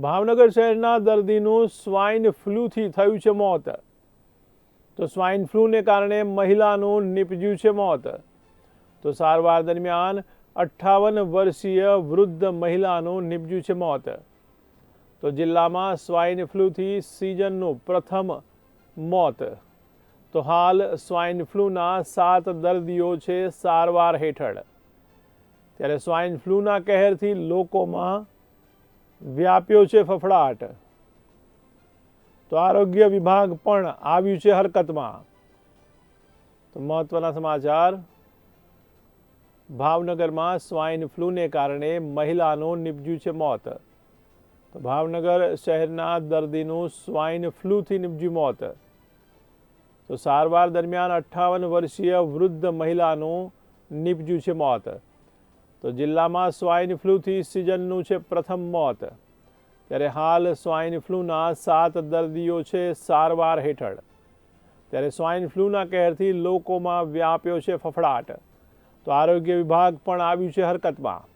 ભાવનગર શહેરના દર્દીનું સ્વાઇન ફ્લૂથી થયું છે મોત. તો સ્વાઇન ફ્લૂને કારણે મહિલાનું નીપજ્યું છે મોત. તો સારવાર દરમિયાન અઠ્ઠાવન વર્ષીય વૃદ્ધ મહિલાનું નીપજ્યું છે મોત. તો જિલ્લામાં સ્વાઇન ફ્લૂથી સિઝનનું પ્રથમ મોત. તો હાલ સ્વાઇન ફ્લૂના સાત દર્દીઓ છે સારવાર હેઠળ. ત્યારે સ્વાઇન ફ્લૂના કહેરથી લોકોમાં વ્યાપ્યો છે ફફડાટ. તો આરોગ્ય વિભાગ પણ આવ્યું છે હરકતમાં. તો મહત્વના સમાચાર. ભાવનગરમાં સ્વાઇન ફ્લૂને કારણે મહિલાનું નીપજ્યું છે મોત. તો ભાવનગર શહેરના દર્દીનું સ્વાઇન ફ્લૂથી નિપજ્યું મોત. તો સારવાર દરમિયાન અઠ્ઠાવન વર્ષીય વૃદ્ધ મહિલાનું નિપજ્યું છે મોત. તો જિલ્લામાં સ્વાઇન ફ્લૂથી સિઝનનું છે પ્રથમ મોત. ત્યારે હાલ સ્વાઇન ફ્લૂના સાત દર્દીઓ છે સારવાર હેઠળ. ત્યારે સ્વાઇન ફ્લૂના કહેરથી લોકોમાં વ્યાપ્યો છે ફફડાટ. તો આરોગ્ય વિભાગ પણ આવ્યું છે હરકતમાં.